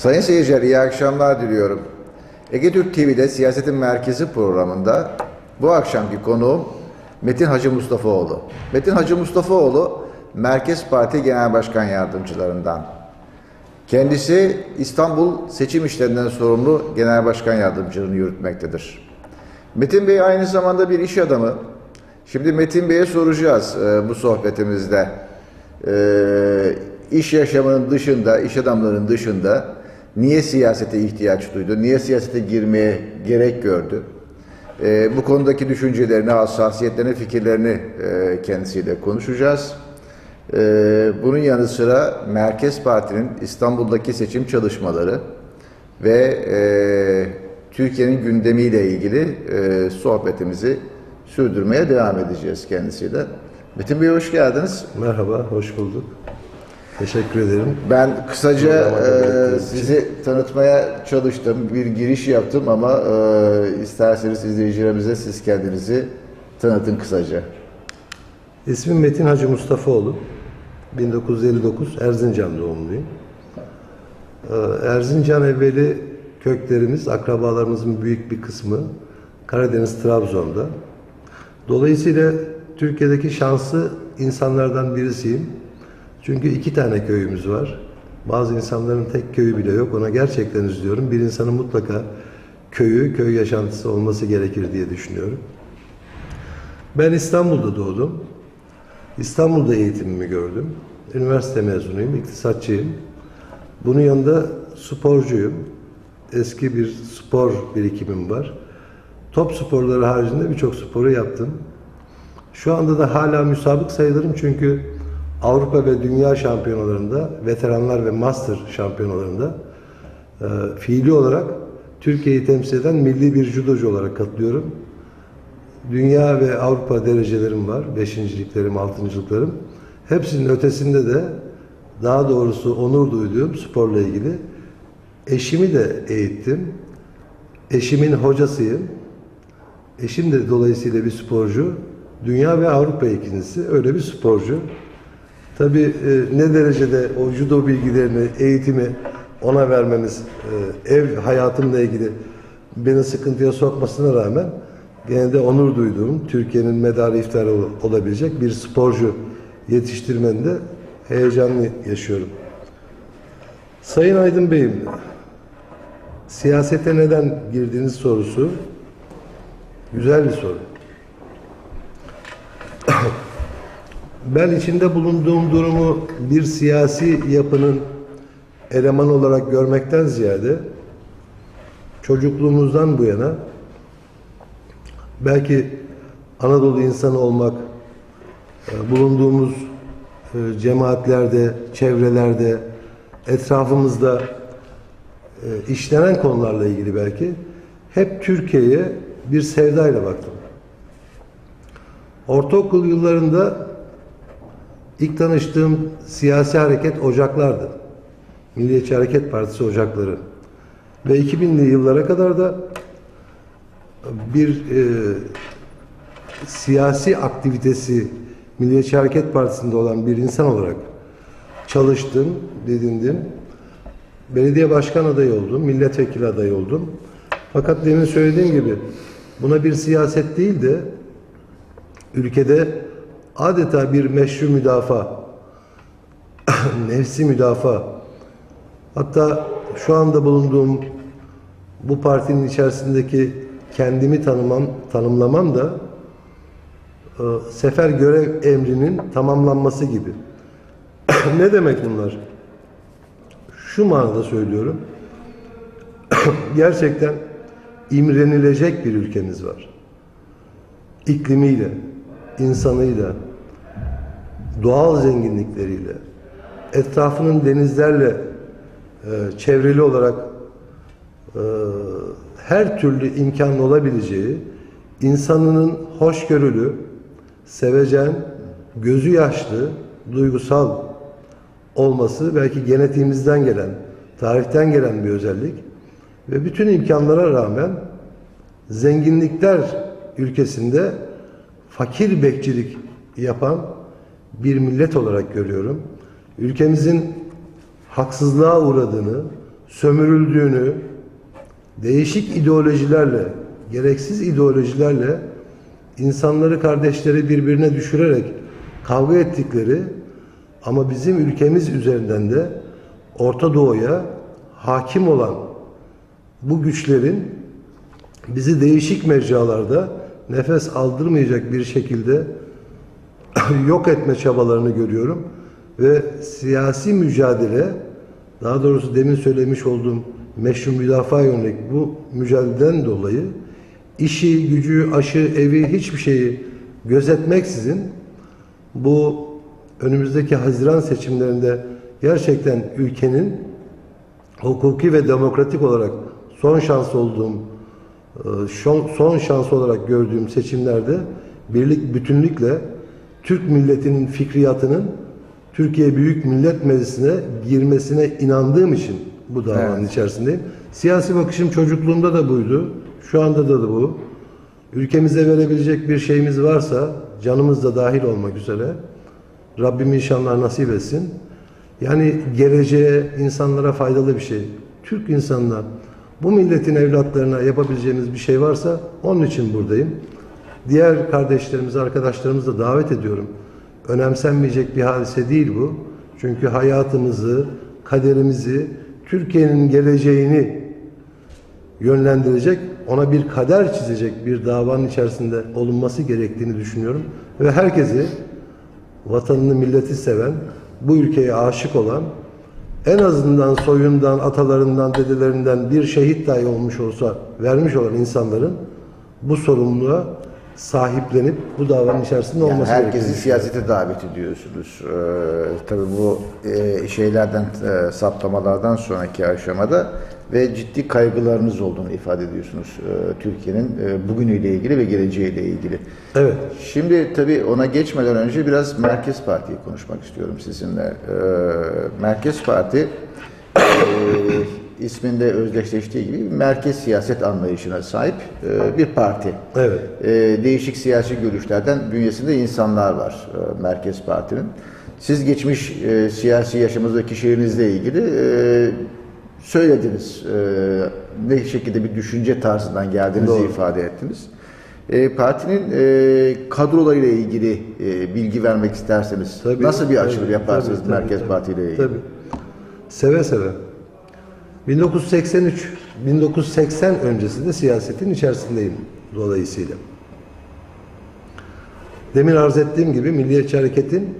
Sayın seyirciler iyi akşamlar diliyorum. Ege Türk TV'de Siyasetin Merkezi programında bu akşamki konuğum Metin Hacı Mustafaoğlu. Metin Hacı Mustafaoğlu Merkez Parti Genel Başkan Yardımcılarından. Kendisi İstanbul seçim işlerinden sorumlu Genel Başkan Yardımcılığını yürütmektedir. Metin Bey aynı zamanda bir iş adamı. Şimdi Metin Bey'e soracağız e, bu sohbetimizde. E, iş yaşamının dışında, iş adamlarının dışında niye siyasete ihtiyaç duydu, niye siyasete girmeye gerek gördü? E, bu konudaki düşüncelerini, hassasiyetlerini, fikirlerini e, kendisiyle konuşacağız. E, bunun yanı sıra Merkez Parti'nin İstanbul'daki seçim çalışmaları ve e, Türkiye'nin gündemiyle ilgili e, sohbetimizi sürdürmeye devam edeceğiz kendisiyle. Metin Bey hoş geldiniz. Merhaba, hoş bulduk. Teşekkür ederim. Ben kısaca e, sizi tanıtmaya çalıştım. Bir giriş yaptım ama e, isterseniz izleyicilerimize siz kendinizi tanıtın kısaca. İsmim Metin Hacı Mustafaoğlu. 1959 Erzincan doğumluyum. Ee, Erzincan evveli köklerimiz, akrabalarımızın büyük bir kısmı Karadeniz, Trabzon'da. Dolayısıyla Türkiye'deki şanslı insanlardan birisiyim. Çünkü iki tane köyümüz var. Bazı insanların tek köyü bile yok. Ona gerçekten üzülüyorum. Bir insanın mutlaka köyü, köy yaşantısı olması gerekir diye düşünüyorum. Ben İstanbul'da doğdum. İstanbul'da eğitimimi gördüm. Üniversite mezunuyum, iktisatçıyım. Bunun yanında sporcuyum. Eski bir spor birikimim var. Top sporları haricinde birçok sporu yaptım. Şu anda da hala müsabık sayılırım çünkü Avrupa ve Dünya şampiyonalarında, veteranlar ve master şampiyonalarında e, fiili olarak Türkiye'yi temsil eden milli bir judocu olarak katılıyorum. Dünya ve Avrupa derecelerim var. Beşinciliklerim, altıncılıklarım. Hepsinin ötesinde de daha doğrusu onur duyduğum sporla ilgili eşimi de eğittim. Eşimin hocasıyım. Eşim de dolayısıyla bir sporcu. Dünya ve Avrupa ikincisi öyle bir sporcu. Tabii e, ne derecede o judo bilgilerini, eğitimi ona vermemiz, e, ev hayatımla ilgili beni sıkıntıya sokmasına rağmen gene de onur duyduğum, Türkiye'nin medarı iftarı ol- olabilecek bir sporcu yetiştirmende heyecanlı yaşıyorum. Sayın Aydın Bey'im, siyasete neden girdiğiniz sorusu güzel bir soru. Ben içinde bulunduğum durumu bir siyasi yapının elemanı olarak görmekten ziyade çocukluğumuzdan bu yana belki Anadolu insanı olmak, e, bulunduğumuz e, cemaatlerde, çevrelerde, etrafımızda e, işlenen konularla ilgili belki hep Türkiye'ye bir sevdayla baktım. Ortaokul yıllarında ilk tanıştığım siyasi hareket Ocaklar'dı. Milliyetçi Hareket Partisi Ocakları. Ve 2000'li yıllara kadar da bir e, siyasi aktivitesi Milliyetçi Hareket Partisi'nde olan bir insan olarak çalıştım, didindim. Belediye başkan adayı oldum, milletvekili adayı oldum. Fakat demin söylediğim gibi buna bir siyaset değil de ülkede adeta bir meşru müdafaa, nefsi müdafaa, hatta şu anda bulunduğum bu partinin içerisindeki kendimi tanımam, tanımlamam da e, sefer görev emrinin tamamlanması gibi. ne demek bunlar? Şu manada söylüyorum. Gerçekten imrenilecek bir ülkemiz var. İklimiyle, insanıyla, doğal zenginlikleriyle, etrafının denizlerle e, çevrili olarak e, her türlü imkanın olabileceği, insanının hoşgörülü, sevecen, gözü yaşlı, duygusal olması belki genetiğimizden gelen, tarihten gelen bir özellik ve bütün imkanlara rağmen zenginlikler ülkesinde fakir bekçilik yapan bir millet olarak görüyorum. Ülkemizin haksızlığa uğradığını, sömürüldüğünü, değişik ideolojilerle, gereksiz ideolojilerle insanları, kardeşleri birbirine düşürerek kavga ettikleri ama bizim ülkemiz üzerinden de Orta Doğu'ya hakim olan bu güçlerin bizi değişik mecralarda nefes aldırmayacak bir şekilde yok etme çabalarını görüyorum ve siyasi mücadele daha doğrusu demin söylemiş olduğum meşru müdafaa yönelik bu mücadeleden dolayı işi, gücü, aşı, evi hiçbir şeyi gözetmeksizin bu önümüzdeki Haziran seçimlerinde gerçekten ülkenin hukuki ve demokratik olarak son şans olduğum e, son, son şans olarak gördüğüm seçimlerde birlik bütünlükle Türk milletinin fikriyatının Türkiye Büyük Millet Meclisi'ne girmesine inandığım için bu davanın Evet. içerisindeyim. Siyasi bakışım çocukluğumda da buydu. Şu anda da, da bu. Ülkemize verebilecek bir şeyimiz varsa canımız da dahil olmak üzere Rabbim inşallah nasip etsin. Yani geleceğe, insanlara faydalı bir şey. Türk insanına, bu milletin evlatlarına yapabileceğimiz bir şey varsa onun için buradayım. Diğer kardeşlerimizi, arkadaşlarımızı da davet ediyorum. Önemsenmeyecek bir hadise değil bu. Çünkü hayatımızı, kaderimizi, Türkiye'nin geleceğini yönlendirecek, ona bir kader çizecek bir davanın içerisinde olunması gerektiğini düşünüyorum. Ve herkesi vatanını, milleti seven, bu ülkeye aşık olan, en azından soyundan, atalarından, dedelerinden bir şehit dahi olmuş olsa vermiş olan insanların bu sorumluluğa sahiplenip bu davanın içerisinde Yani olması herkesi gerektiğini siyasete davet ediyorsunuz. Ee, tabii bu e, şeylerden, e, saptamalardan sonraki aşamada ve ciddi kaygılarınız olduğunu ifade ediyorsunuz e, Türkiye'nin e, bugünüyle ilgili ve geleceğiyle ilgili. Evet. Şimdi tabii ona geçmeden önce biraz Merkez Parti'yi konuşmak istiyorum sizinle. Ee, Merkez Parti e, isminde özdeşleştiği gibi bir merkez siyaset anlayışına sahip e, bir parti. Evet. E, değişik siyasi görüşlerden bünyesinde insanlar var e, Merkez Parti'nin. Siz geçmiş e, siyasi yaşamınızda kişilerinizle ilgili e, söylediniz. E, ne şekilde bir düşünce tarzından geldiğinizi Doğru. ifade ettiniz. E, partinin e, kadrolarıyla ilgili e, bilgi vermek isterseniz Tabii, nasıl bir açılım yaparsınız tabii, tabii, Merkez tabii. Parti ile ilgili? Tabii. Seve seve. 1983, 1980 öncesinde siyasetin içerisindeyim dolayısıyla. Demin arz ettiğim gibi Milliyetçi Hareket'in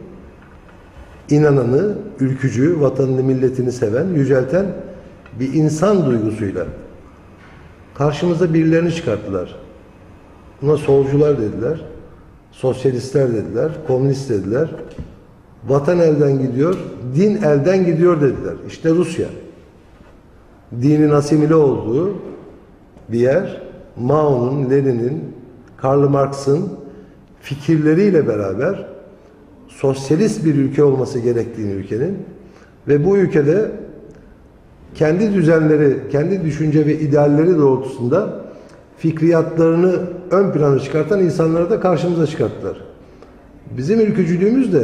inananı, ülkücü, vatanını, milletini seven, yücelten bir insan duygusuyla karşımıza birilerini çıkarttılar. Buna solcular dediler, sosyalistler dediler, komünist dediler. Vatan elden gidiyor, din elden gidiyor dediler. İşte Rusya. Dinin asimile olduğu bir yer, Mao'nun, Lenin'in, Karl Marx'ın fikirleriyle beraber sosyalist bir ülke olması gerektiğini ülkenin ve bu ülkede kendi düzenleri, kendi düşünce ve idealleri doğrultusunda fikriyatlarını ön plana çıkartan insanları da karşımıza çıkarttılar. Bizim ülkücülüğümüz de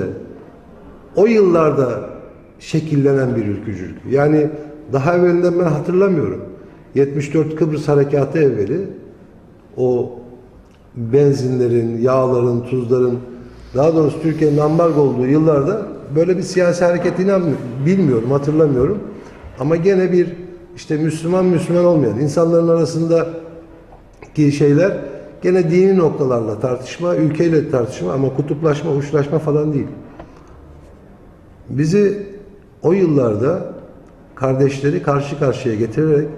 o yıllarda şekillenen bir ülkücülük. Yani daha evvelinden ben hatırlamıyorum. 74 Kıbrıs Harekatı evveli o benzinlerin, yağların, tuzların daha doğrusu Türkiye'nin ambargo olduğu yıllarda böyle bir siyasi hareket inanmıyorum. Bilmiyorum, hatırlamıyorum. Ama gene bir işte Müslüman Müslüman olmayan insanların arasında ki şeyler gene dini noktalarla tartışma, ülkeyle tartışma ama kutuplaşma, uçlaşma falan değil. Bizi o yıllarda kardeşleri karşı karşıya getirerek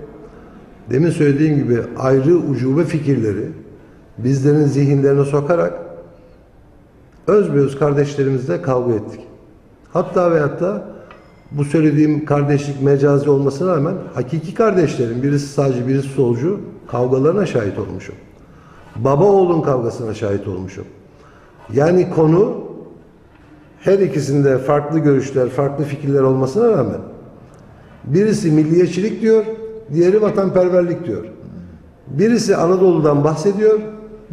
demin söylediğim gibi ayrı ucube fikirleri bizlerin zihinlerine sokarak özbeöz kardeşlerimizle kavga ettik. Hatta ve hatta bu söylediğim kardeşlik mecazi olmasına rağmen hakiki kardeşlerin birisi sağcı birisi solcu kavgalarına şahit olmuşum. Baba oğlun kavgasına şahit olmuşum. Yani konu her ikisinde farklı görüşler, farklı fikirler olmasına rağmen birisi milliyetçilik diyor, diğeri vatanperverlik diyor. Birisi Anadolu'dan bahsediyor,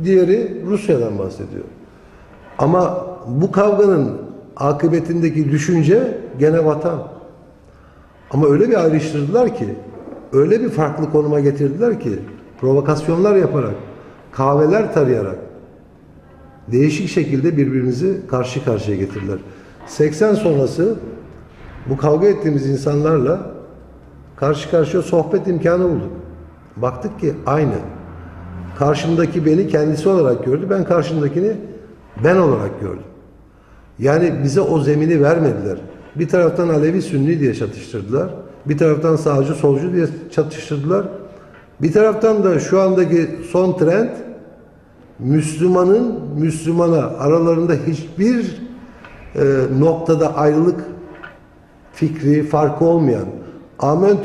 diğeri Rusya'dan bahsediyor. Ama bu kavganın akıbetindeki düşünce gene vatan. Ama öyle bir ayrıştırdılar ki, öyle bir farklı konuma getirdiler ki, provokasyonlar yaparak, kahveler tarayarak, değişik şekilde birbirimizi karşı karşıya getirdiler. 80 sonrası bu kavga ettiğimiz insanlarla karşı karşıya sohbet imkanı bulduk. Baktık ki aynı. Karşımdaki beni kendisi olarak gördü, ben karşımdakini ben olarak gördüm. Yani bize o zemini vermediler. Bir taraftan Alevi Sünni diye çatıştırdılar. Bir taraftan sağcı solcu diye çatıştırdılar. Bir taraftan da şu andaki son trend Müslümanın Müslümana aralarında hiçbir e, noktada ayrılık fikri, farkı olmayan Amentü